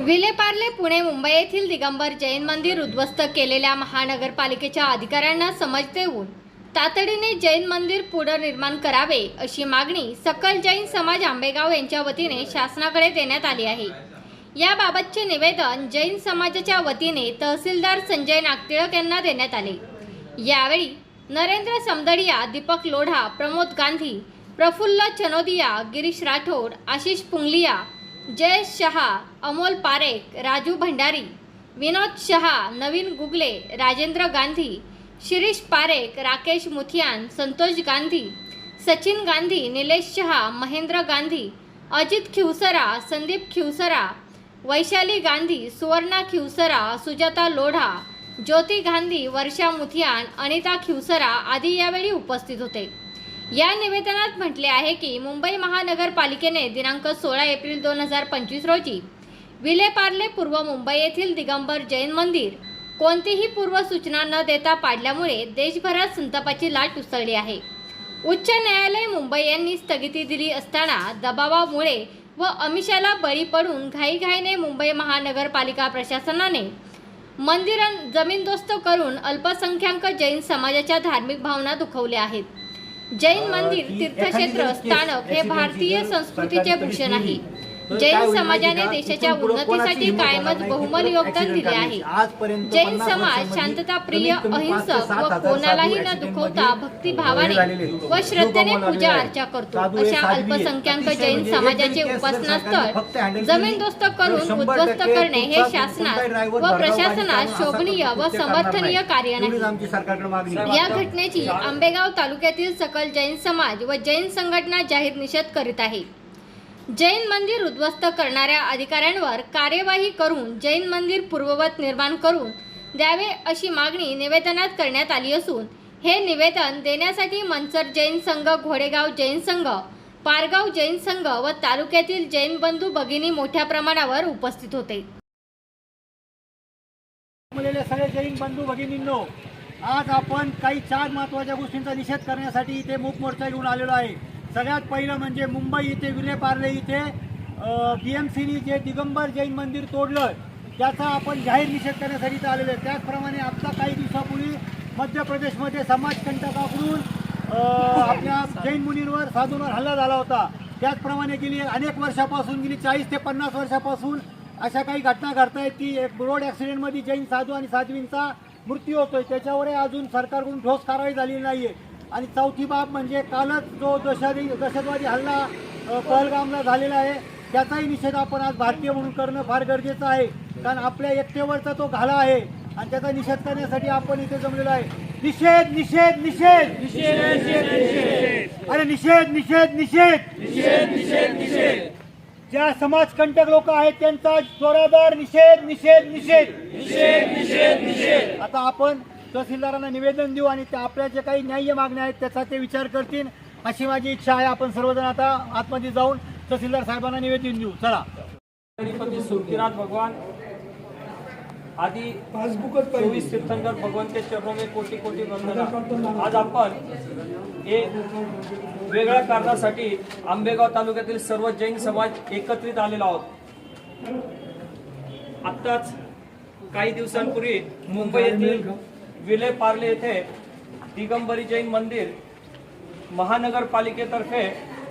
विलेपार्ले पुणे मुंबई येथील दिगंबर जैन मंदिर उद्ध्वस्त केलेल्या महानगरपालिकेच्या अधिकाऱ्यांना समज देऊन तातडीने जैन मंदिर पुनर्निर्माण करावे अशी मागणी सकल जैन समाज आंबेगाव यांच्या वतीने शासनाकडे देण्यात आली आहे. याबाबतचे निवेदन जैन समाजाच्या वतीने तहसीलदार संजय नागटिळक यांना देण्यात आले. यावेळी नरेंद्र समदडिया दीपक लोढा प्रमोद गांधी प्रफुल्ल चनोदिया गिरीश राठोड आशिष पुंगलिया जय शहा अमोल पारेख राजू भंडारी विनोद शहा नवीन गुगले राजेंद्र गांधी शिरीष पारेख राकेश मुथियान संतोष गांधी सचिन गांधी निलेश शहा महेंद्र गांधी अजित खिवसरा संदीप खिवसरा वैशाली गांधी सुवर्णा खिवसरा सुजाता लोढा ज्योती गांधी वर्षा मुथियान अनिता खिवसरा आदी यावेळी उपस्थित होते. या निवेदनात म्हटले आहे की मुंबई महानगरपालिकेने दिनांक सोळा एप्रिल दोन हजार पंचवीस रोजी विलेपार्ले पूर्व मुंबई येथील दिगंबर जैन मंदिर कोणतीही पूर्वसूचना न देता पाडल्यामुळे देशभरात संतापाची लाट उसळली आहे. उच्च न्यायालय मुंबई यांनी स्थगिती दिली असताना दबावामुळे व अमिषाला बळी पडून घाईघाईने मुंबई महानगरपालिका प्रशासनाने मंदिर जमीनदोस्त करून अल्पसंख्याक जैन समाजाच्या धार्मिक भावना दुखवल्या आहेत. जैन मंदिर तीर्थक्षेत्र स्थानक हे भारतीय संस्कृतीचे भूषण आहे. जैन समाजाने देशाच्या उन्नतीसाठी कायमच बहुमल योगदान दिले आहे. जैन समाज शांतताप्रिय अहिंसक व कोणालाही न दुखवता भक्तिभावाने व श्रद्धेने पूजा अर्चा करतो. अशा अल्पसंख्याक जैन समाजाचे उपासनास्थळ जमीनदोस्त करून उद्ध्वस्त करणे हे शासनास व प्रशासनास शोभनीय व समर्थनीय कार्य नाही. या घटनेची आंबेगाव तालुक्यातील सकल जैन समाज व जैन संघटना जाहीर निषेध करीत आहे. जैन मंदिर उद्ध्वस्त करणाऱ्या अधिकाऱ्यांवर कार्यवाही करून जैन मंदिर पूर्ववत निर्माण करून द्यावे अशी मागणी निवेदनात करण्यात आली असून हे निवेदन देण्यासाठी मनसर जैन संघ घोडेगाव जैन संघ पारगाव जैन संघ व तालुक्यातील जैन बंधू भगिनी मोठ्या प्रमाणावर उपस्थित होते. सगळे जैन बंधू भगिनींनो आज आपण काही चार महत्त्वाच्या गोष्टींचा निषेध करण्यासाठी इथे मूक मोर्चा घेऊन आलेलो आहे. सगळ्यात पहिलं म्हणजे मुंबई इथे विलेपार्ले इथे बी एम सीनी जे दिगंबर जैन मंदिर तोडलं त्याचा आपण जाहीर निषेध करण्यासाठी इथं आलेलो आहे. त्याचप्रमाणे आत्ता काही दिवसापूर्वी मध्य प्रदेशमध्ये समाजकंटकाकडून आपल्या जैन मुनींवर साधूंवर हल्ला झाला होता. त्याचप्रमाणे गेली अनेक वर्षापासून गेली चाळीस ते पन्नास वर्षापासून अशा काही घटना घडतायत की एक रोड ॲक्सिडेंटमध्ये जैन साधू आणि साध्वींचा मृत्यू होतोय. त्याच्यावरही अजून सरकारकडून ठोस कारवाई झालेली नाही आहे आणि चौथी बाब म्हणजे कालच जो दहशती दहशतवादी हल्ला पहलगामला झालेला आहे त्याचाही निषेध आपण आज भारतीय म्हणून करणं फार गरजेचं आहे. कारण आपल्या एकटेवरचा तो घाला आहे आणि त्याचा निषेध करण्यासाठी आपण इथे जमलेलो आहे. निषेध निषेध निषेध! अरे निषेध निषेध निषेध! ज्या समाजकंटक लोक आहेत त्यांचा जोरादार निषेध निषेध निषेध! आता आपण तहसीलदारांना निवेदन देऊ आणि त्या आपल्या जे काही न्याय्य मागण्या आहेत त्याचा ते विचार करतील अशी माझी इच्छा आहे. आपण सर्वजण आता आतमध्ये जाऊन तहसीलदार साहेबांना निवेदन देऊ. चला. गणपती सुरतीनाथ भगवान आदि चोवीस तीर्थंकर भगवान के चरणों में कोटी कोटी वंदना. आज आपण एक वेगळ्या कारणासाठी आंबेगाव तालुक्यातील सर्व जैन समाज एकत्रित आलेलो आहोत. आत्ताच काही दिवसांपूर्वी मुंबई येथील विले पार्ले येथे दिगंबरी जैन मंदिर महानगरपालिकेतर्फे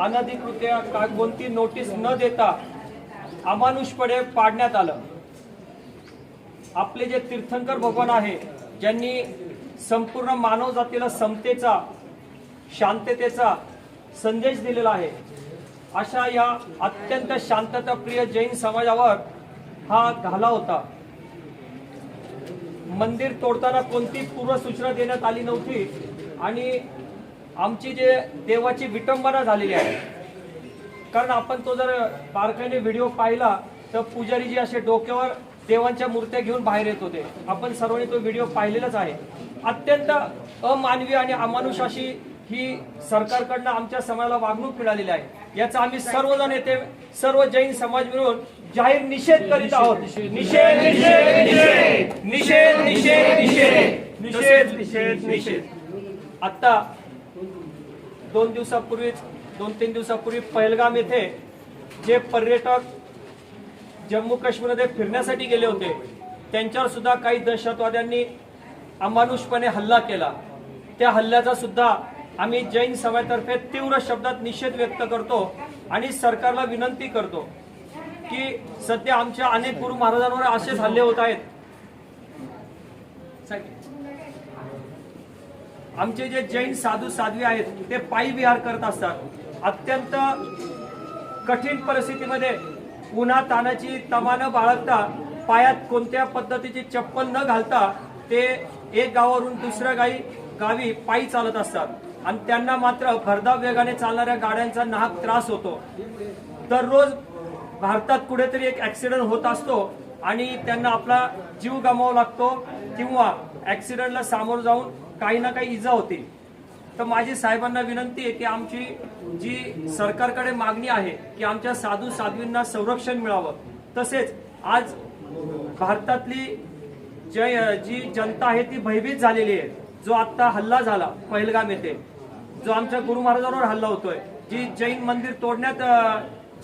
अनधिकृत्या का कोणती नोटीस न देता अमानुषपणे पाडण्यात आलं. आपले जे तीर्थंकर भगवान आहे ज्यांनी संपूर्ण मानव जातीला समतेचा शांततेचा संदेश दिलेला आहे अशा या अत्यंत शांतताप्रिय जैन समाजावर हा घाला होता. मंदिर तोडताना कोणती पूर्वसूचना देण्यात आली नव्हती आणि आमची जे देवाची विटंबना झालेली आहे. कारण आपण तो जर बारकाईने व्हिडिओ पाहिला तर पुजारी जी असे डोक्यावर देवांच्या मूर्त्या घेऊन बाहेर येत होते. आपण सर्वांनी तो व्हिडिओ पाहिलेलाच आहे. अत्यंत अमानवी आणि अमानुष अशी ही सरकारकडनं आमच्या समाजाला वागणूक मिळालेली आहे. याचा आम्ही सर्वजण येथे सर्व जैन समाज मिळून जाहीर निषेध करीत आहोत. निषेध निषेध निषेध निषेध निषेध निषेध निषेध निषेध. आता दोन दिवसापूर्वीच दोन तीन दिवसापूर्वी पहलगाम येथे जे पर्यटक जम्मू काश्मीरमध्ये फिरण्यासाठी गेले होते त्यांच्यावर सुद्धा काही दहशतवाद्यांनी अमानुषपणे हल्ला केला. त्या हल्ल्याचा सुद्धा आम्ही जैन समाजातर्फे तीव्र शब्दात निषेध व्यक्त करतो आणि सरकारला विनंती करतो की सध्या आमच्या अनेक गुरु महाराजांवर असेच हल्ले होत आहेत. आमचे जे जैन साधू साध्वी आहेत ते पायी विहार करत असतात. अत्यंत कठीण परिस्थितीमध्ये उन्हा तानाची तमा न बाळगता पायात कोणत्या पद्धतीची चप्पल न घालता ते एक गावावरून दुसऱ्या गाई गावी पायी चालत असतात. आणि त्यांना मात्र भरधाव वेगाने चालणाऱ्या गाड्यांचा नाहक त्रास होतो. दररोज भारतात कुठेतरी एक ऍक्सिडेंट होत असतो आणि त्यांना आपला जीव गमावा लागतो किंवा ऍक्सिडेंटला सामोरं जाऊन काही ना काही इजा होते. तर माझी साहेबांना विनंती आहे की आमची जी सरकारकडे मागणी आहे की आमच्या साधू साध्वींना संरक्षण मिळावं. तसेच आज भारतातली जय जी जनता आहे ती भयभीत झालेली आहे. जो आत्ता हल्ला झाला पहलगाम येथे. जो आमच्या गुरु महाराजांवर हल्ला होतोय जी जैन मंदिर तोडण्यात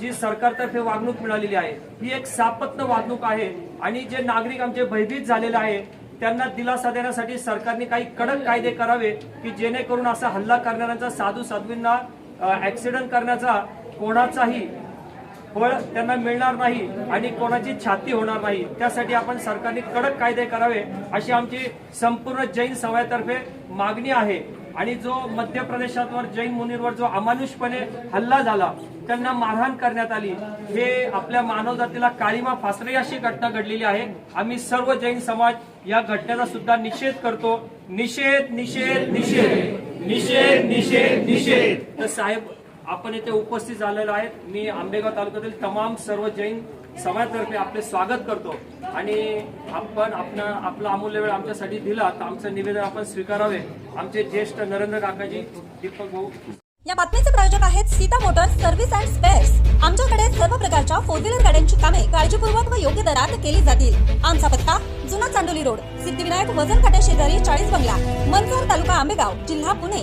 जी सरकारतर्फे वागणूक मिळालेली आहे ही एक सापत्न वागणूक आहे. आणि जे नागरिक आमचे भयभीत झालेले आहे त्यांना दिलासा देण्यासाठी सरकारने काही कडक कायदे करावे की जेणेकरून असा हल्ला करणाऱ्यांचा साधू साध्वींना ऍक्सिडेंट करण्याचा कोणाचाही फळ त्यांना मिळणार नाही आणि कोणाची छाती होणार नाही. त्यासाठी आपण सरकारने कडक कायदे करावे अशी आमची संपूर्ण जैन समाजातर्फे मागणी आहे. आणि जो मध्य प्रदेशावर जैन मुनींवर जो अमानुषपणे हल्ला झाला त्यांना मारहाण करण्यात आली. हे आपल्या मानव जातीला काळीमा फासरे अशी घटना घडलेली आहे. आम्ही सर्व जैन समाज या घटनेचा सुद्धा निषेध करतो. निषेध निषेध निषेध. निषेध निषेध निषेध. तर साहेब आपण इथे उपस्थित झालेलो आहेत. मी आंबेगाव तालुक्यातील तमाम सर्व जैन समाजातर्फे आपले स्वागत करतो. आणि आपण आपण आपला अमूल्य वेळ आमच्यासाठी दिला तर आमचं निवेदन आपण स्वीकारावे. आमचे ज्येष्ठ नरेंद्र काकाजी दीपक भाऊ. या बातमीचे प्रायोजक आहेत Sita motors service and spares आमच्याकडे सर्व प्रकारच्या फोर व्हीलर गाड्यांची कामे काळजीपूर्वक व योग्य दरात केली जातील. आमचा पत्ता जुना चांडोली रोड सिद्धिविनायक वजन काट्या शेजारी चाळीस बंगला मनसर तालुका आंबेगाव जिल्हा पुणे.